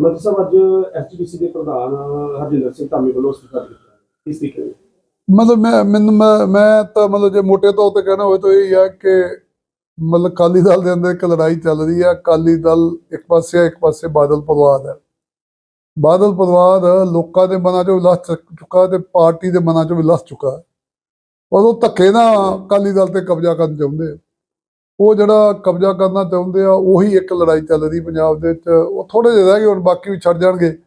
ਮੰਤਰੀ ਸਾਹਿਬ ਅੱਜ ਐਸਜੀਪੀਸੀ ਦੇ ਪ੍ਰਧਾਨ ਹਰਜਿੰਦਰ ਸਿੰਘ ਧਾਮੀ ਵੱਲੋਂ ਅਸਤੀਫਾ ਦਿੱਤਾ ਇਸ ਤਰੀਕੇ ਨਾਲ ਮਤਲਬ ਮੈਂ ਮੈਨੂੰ ਮੈਂ ਮੈਂ ਤਾਂ ਮਤਲਬ ਜੇ ਮੋਟੇ ਤੌਰ ਤੇ ਕਹਿਣਾ ਹੋਵੇ ਤਾਂ ਇਹ ਹੈ ਕਿ ਮਤਲਬ ਅਕਾਲੀ ਦਲ ਦੇ ਅੰਦਰ ਇੱਕ ਲੜਾਈ ਚੱਲ ਰਹੀ ਹੈ ਅਕਾਲੀ ਦਲ ਇੱਕ ਪਾਸੇ ਹੈ, ਇੱਕ ਪਾਸੇ ਬਾਦਲ ਪਰਿਵਾਰ ਹੈ ਬਾਦਲ ਪਰਿਵਾਰ ਲੋਕਾਂ ਦੇ ਮਨਾਂ ਚੋਂ ਲੱਥ ਚੁੱਕ- ਚੁੱਕਾ ਤੇ ਪਾਰਟੀ ਦੇ ਮਨਾਂ ਚੋਂ ਵੀ ਲੱਥ ਚੁੱਕਾ ਹੈ। ਔਰ ਉਹ ਧੱਕੇ ਨਾਲ ਅਕਾਲੀ ਦਲ ਤੇ ਕਬਜ਼ਾ ਕਰਨ ਚਾਹੁੰਦੇ ਆ। ਉਹ ਜਿਹੜਾ ਕਬਜ਼ਾ ਕਰਨਾ ਚਾਹੁੰਦੇ ਆ, ਉਹੀ ਇੱਕ ਲੜਾਈ ਚੱਲ ਰਹੀ ਪੰਜਾਬ ਦੇ ਵਿੱਚ। ਉਹ ਥੋੜੇ ਜਿਹੇ ਰਹਿ ਗਏ, ਹੁਣ ਬਾਕੀ ਵੀ ਛੱਡ ਜਾਣਗੇ।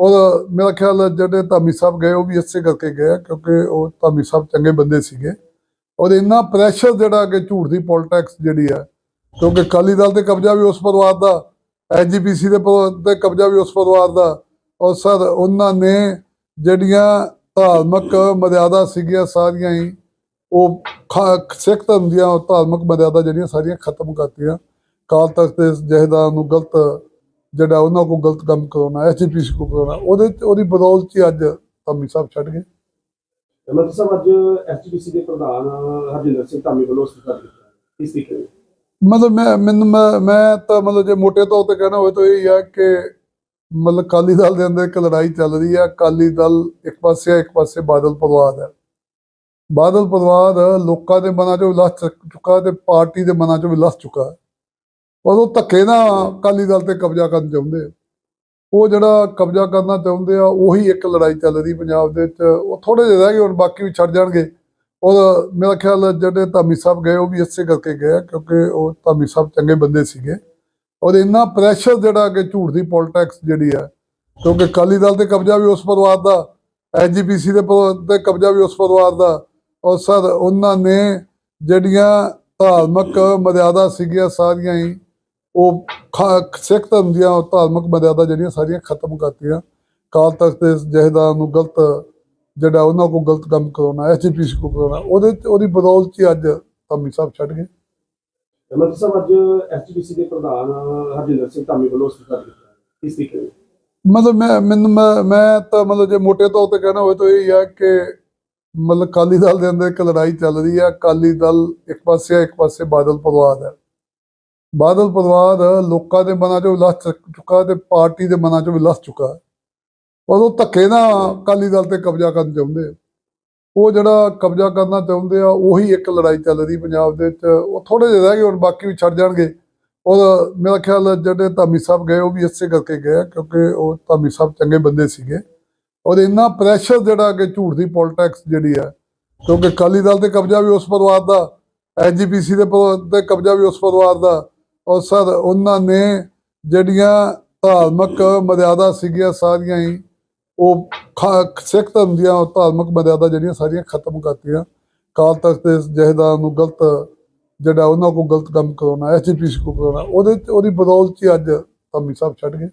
ਔਰ ਮੇਰਾ ਖਿਆਲ ਜਿਹੜੇ ਧਾਮੀ ਸਾਹਿਬ ਗਏ, ਉਹ ਵੀ ਇਸੇ ਕਰਕੇ ਗਏ ਕਿਉਂਕਿ ਉਹ ਧਾਮੀ ਸਾਹਿਬ ਚੰਗੇ ਬੰਦੇ ਸੀਗੇ। ਔਰ ਇੰਨਾ ਪ੍ਰੈਸ਼ਰ ਜਿਹੜਾ ਕਿ ਝੂਠ ਦੀ ਪੋਲਿਟਿਕਸ ਜਿਹੜੀ ਹੈ ਕਿਉਂਕਿ ਅਕਾਲੀ ਦਲ ਤੇ ਕਬਜ਼ਾ ਵੀ ਉਸ ਪਰਿਵਾਰ ਦਾ ਐਜੀਪੀਸੀ ਦੇ ਪ- ਤੇ ਕਬਜ਼ਾ ਵੀ ਉਸ ਪਰਿਵਾਰ ਦਾ। ਔਰ ਸਰ, ਉਹਨਾਂ ਨੇ ਜਿਹੜੀਆਂ ਧਾਰਮਿਕ ਮਰਿਆਦਾ ਸੀਗੀਆਂ ਸਾਰੀਆਂ ਹੀ ਉਹ ਸਿੱਖ ਧਰਮ ਦੀਆਂ ਧਾਰਮਿਕ ਮਰਿਆਦਾ ਜਿਹੜੀਆਂ ਸਾਰੀਆਂ ਖਤਮ ਕਰਤੀਆਂ। ਕਾਲ ਤਖਤ ਦੇ ਜਹੇਦਾਰ ਨੂੰ ਗਲਤ ਜਿਹੜਾ ਉਹਨਾਂ ਕੋਲ ਗਲਤ ਕੰਮ ਕਰਾਉਣਾ ਐਚਪੀਸੀ ਕੋ ਕਰਾਉਣਾ ਉਹਦੇ ਉਹਦੀ ਬਦੌਲਤ ਹੀ ਅੱਜ ਧੰਮੀ ਸਾਹਿਬ ਛੱਡ ਗਏ। ਮੰਤਰੀ ਸਾਹਿਬ ਅੱਜ ਐਸਜੀਪੀਸੀ ਦੇ ਪ੍ਰਧਾਨ ਹਰਜਿੰਦਰ ਸਿੰਘ ਧਾਮੀ ਵੱਲੋਂ ਅਸਤੀਫਾ ਦਿੱਤਾ। ਇਸ ਤਰੀਕੇ ਮਤਲਬ ਮੈਂ ਮੈਨੂੰ ਮੈਂ ਤਾਂ ਮਤਲਬ ਜੇ ਮੋਟੇ ਤੌਰ ਤੇ ਕਹਿਣਾ ਹੋਵੇ ਤਾਂ ਇਹ ਹੈ ਕਿ ਮਤਲਬ ਅਕਾਲੀ ਦਲ ਦੇ ਅੰਦਰ ਇੱਕ ਲੜਾਈ ਚੱਲ ਰਹੀ ਹੈ ਅਕਾਲੀ ਦਲ ਇੱਕ ਪਾਸੇ ਹੈ, ਇੱਕ ਪਾਸੇ ਬਾਦਲ ਪਰਿਵਾਰ ਹੈ ਬਾਦਲ ਪਰਿਵਾਰ ਲੋਕਾਂ ਦੇ ਮਨਾਂ ਚੋਂ ਲੱਥ ਚੁੱਕਾ ਤੇ ਪਾਰਟੀ ਦੇ ਮਨਾਂ ਚੋਂ ਵੀ ਲੱਥ ਚੁੱਕਾ ਹੈ। ਔਰ ਉਹ ਧੱਕੇ ਨਾਲ ਅਕਾਲੀ ਦਲ ਤੇ ਕਬਜ਼ਾ ਕਰਨ ਚਾਹੁੰਦੇ ਆ। ਉਹ ਜਿਹੜਾ ਕਬਜ਼ਾ ਕਰਨਾ ਚਾਹੁੰਦੇ ਆ, ਉਹੀ ਇੱਕ ਲੜਾਈ ਚੱਲ ਰਹੀ ਪੰਜਾਬ ਦੇ ਵਿੱਚ ਉਹ ਥੋੜੇ ਜਿਹੇ ਰਹਿ ਗਏ, ਹੁਣ ਬਾਕੀ ਵੀ ਛੱਡ ਜਾਣਗੇ ਔਰ ਮੇਰਾ ਖਿਆਲ ਜਿਹੜੇ ਧਾਮੀ ਸਾਹਿਬ ਗਏ, ਉਹ ਵੀ ਇਸੇ ਕਰਕੇ ਗਏ ਕਿਉਂਕਿ ਉਹ ਧਾਮੀ ਸਾਹਿਬ ਚੰਗੇ ਬੰਦੇ ਸੀਗੇ ਔਰ ਇੰਨਾ ਪ੍ਰੈਸ਼ਰ ਜਿਹੜਾ ਕਿ ਝੂਠ ਦੀ ਪੋਲਿਟਿਕਸ ਜਿਹੜੀ ਹੈ ਕਿਉਂਕਿ ਅਕਾਲੀ ਦਲ ਤੇ ਕਬਜ਼ਾ ਵੀ ਉਸ ਪਰਿਵਾਰ ਦਾ ਐਜੀਪੀਸੀ ਦੇ ਪ- ਤੇ ਕਬਜ਼ਾ ਵੀ ਉਸ ਪਰਿਵਾਰ ਦਾ ਔਰ ਸਰ ਉਹਨਾਂ ਨੇ ਜਿਹੜੀਆਂ ਧਾਰਮਿਕ ਮਰਿਆਦਾ ਸੀਗੀਆਂ ਸਾਰੀਆਂ ਹੀ ਉਹ ਸਿੱਖ ਧਰਮ ਦੀਆਂ ਧਾਰਮਿਕ ਮਰਿਆਦਾ ਜਿਹੜੀਆਂ ਸਾਰੀਆਂ ਖਤਮ ਕਰਤੀਆਂ। ਕਾਲ ਤਖਤ ਦੇ ਜਹੇਦਾਰ ਨੂੰ ਗਲਤ ਜਿਹੜਾ ਉਹਨਾਂ ਕੋਲ ਗਲਤ ਕੰਮ ਕਰਾਉਣਾ ਐਚਪੀਸੀ ਕੋ ਕਰਾਉਣਾ ਉਹਦੇ ਉਹਦੀ ਬਦੌਲਤ ਹੀ ਅੱਜ ਧੰਮੀ ਸਾਹਿਬ ਛੱਡ ਗਏ। ਮੰਤਰੀ ਸਾਹਿਬ ਅੱਜ ਐਸਜੀਪੀਸੀ ਦੇ ਪ੍ਰਧਾਨ ਹਰਜਿੰਦਰ ਸਿੰਘ ਧਾਮੀ ਵੱਲੋਂ ਅਸਤੀਫਾ ਦਿੱਤਾ ਇਸ ਤਰੀਕੇ ਮਤਲਬ ਮੈਂ ਮੈਂ ਮੈਂ ਤਾਂ ਮਤਲਬ ਜੇ ਮੋਟੇ ਤੌਰ ਤੇ ਕਹਿਣਾ ਹੋਵੇ ਤਾਂ ਇਹ ਹੈ ਕਿ ਮਤਲਬ ਅਕਾਲੀ ਦਲ ਦੇ ਅੰਦਰ ਇੱਕ ਲੜਾਈ ਚੱਲ ਰਹੀ ਹੈ ਅਕਾਲੀ ਦਲ ਇੱਕ ਪਾਸੇ ਹੈ, ਇੱਕ ਪਾਸੇ ਬਾਦਲ ਪਰਿਵਾਰ ਹੈ ਬਾਦਲ ਪਰਿਵਾਰ ਲੋਕਾਂ ਦੇ ਮਨਾਂ ਚੋਂ ਲੱਥ ਚੁੱਕਾ ਤੇ ਪਾਰਟੀ ਦੇ ਮਨਾਂ ਚੋਂ ਵੀ ਲੱਥ ਚੁੱਕਾ ਹੈ। ਔਰ ਉਹ ਧੱਕੇ ਨਾ ਅਕਾਲੀ ਦਲ ਤੇ ਕਬਜ਼ਾ ਕਰਨ ਚਾਹੁੰਦੇ ਆ। ਉਹ ਜਿਹੜਾ ਕਬਜ਼ਾ ਕਰਨਾ ਚਾਹੁੰਦੇ ਆ ਉਹੀ ਇੱਕ ਲੜਾਈ ਚੱਲ ਰਹੀ ਪੰਜਾਬ ਦੇ ਵਿੱਚ ਉਹ ਥੋੜੇ ਜਿਹੇ ਰਹਿ ਗਏ ਹੁਣ ਬਾਕੀ ਵੀ ਛੱਡ ਜਾਣਗੇ ਔਰ ਮੇਰਾ ਖਿਆਲ ਜਿਹੜੇ ਧਾਮੀ ਸਾਹਿਬ ਗਏ ਉਹ ਵੀ ਇਸੇ ਕਰਕੇ ਗਏ ਕਿਉਂਕਿ ਉਹ ਧਾਮੀ ਸਾਹਿਬ ਚੰਗੇ ਬੰਦੇ ਸੀਗੇ ਔਰ ਇੰਨਾ ਪ੍ਰੈਸ਼ਰ ਜਿਹੜਾ ਕਿ ਝੂਠ ਦੀ ਪੋਲਿਟਿਕਸ ਜਿਹੜੀ ਹੈ, ਕਿਉਂਕਿ ਅਕਾਲੀ ਦਲ ਤੇ ਕਬਜ਼ਾ ਵੀ ਉਸ ਪਰਿਵਾਰ ਦਾ ਐਜੀਪੀਸੀ ਦੇ ਪ- ਤੇ ਕਬਜ਼ਾ ਵੀ ਉਸ ਪਰਿਵਾਰ ਦਾ। ਔਰ ਸਰ, ਉਹਨਾਂ ਨੇ ਜਿਹੜੀਆਂ ਧਾਰਮਿਕ ਮਰਿਆਦਾ ਸੀਗੀਆਂ ਸਾਰੀਆਂ ਹੀ, ਉਹ ਖਾ- ਸਿੱਖ ਧਰਮ ਦੀਆਂ ਧਾਰਮਿਕ ਮਰਿਆਦਾ ਜਿਹੜੀਆਂ ਸਾਰੀਆਂ ਖਤਮ ਕਰਤੀਆਂ। ਕਾਲ ਤਖਤ ਦੇ ਜਹੇਦਾਰ ਨੂੰ ਗਲਤ ਜਿਹੜਾ ਉਹਨਾਂ ਕੋਲ ਗਲਤ ਕੰਮ ਕਰਾਉਣਾ ਐਚਪੀਸੀ ਕੋ ਕਰਾਉਣਾ, ਉਹਦੇ ਚ- ਉਹਦੀ ਬਦੌਲਤ ਹੀ ਅੱਜ ਧੰਮੀ ਸਾਹਿਬ ਛੱਡ ਗਏ।